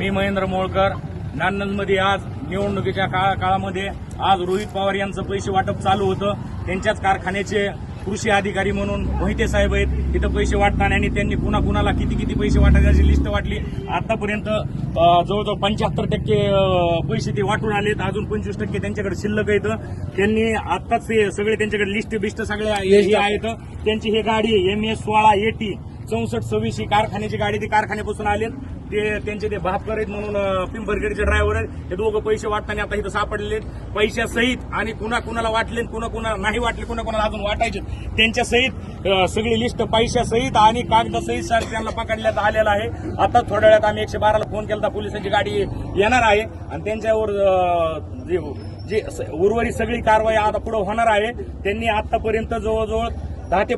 मी महेंद्र मोळकर. नांदमध्ये आज निवडणुकीच्या काळा काळामध्ये आज रोहित पवार यांचं पैसे वाटप चालू होतं. त्यांच्याच कारखान्याचे कृषी अधिकारी म्हणून मोहिते साहेब आहेत. तिथं पैसे वाटताना आणि त्यांनी कुणा कुणाला किती किती पैसे वाटायची लिस्ट वाटली. आतापर्यंत जवळजवळ पंच्याहत्तर टक्के पैसे ते वाटून आलेत. अजून पंचवीस टक्के त्यांच्याकडे शिल्लक आहेत. त्यांनी आत्ताच ते सगळे त्यांच्याकडे लिस्ट बिस्ट सगळ्या हे आहेत. त्यांची ही गाडी एम एस सोळा एटी चौसष्ट सव्वीस ही कारखान्याची गाडी ती कारखान्यापासून आले. ते त्यांचे ते भापकर आहेत म्हणून अं, पिंपरखेडचे ड्रायव्हर आहेत. हे दोघं पैसे वाटताना आता इथं सापडलेले आहेत. पैशासहित आणि कुणा कुणाला वाटले कुणा कुणा नाही वाटले कुणा कुणाला अजून वाटायचे त्यांच्या सहित सगळी लिस्ट पैशासहित आणि कागदासहित सर त्यांना पकडण्यात आलेला आहे. आता थोड्या वेळात आम्ही एकशे बाराला फोन केला पोलिसांची गाडी येणार आहे. आणि त्यांच्यावर जे जे स- उर्वरित सगळी कारवाई आता पुढे होणार आहे. त्यांनी आतापर्यंत जवळजवळ दहा ते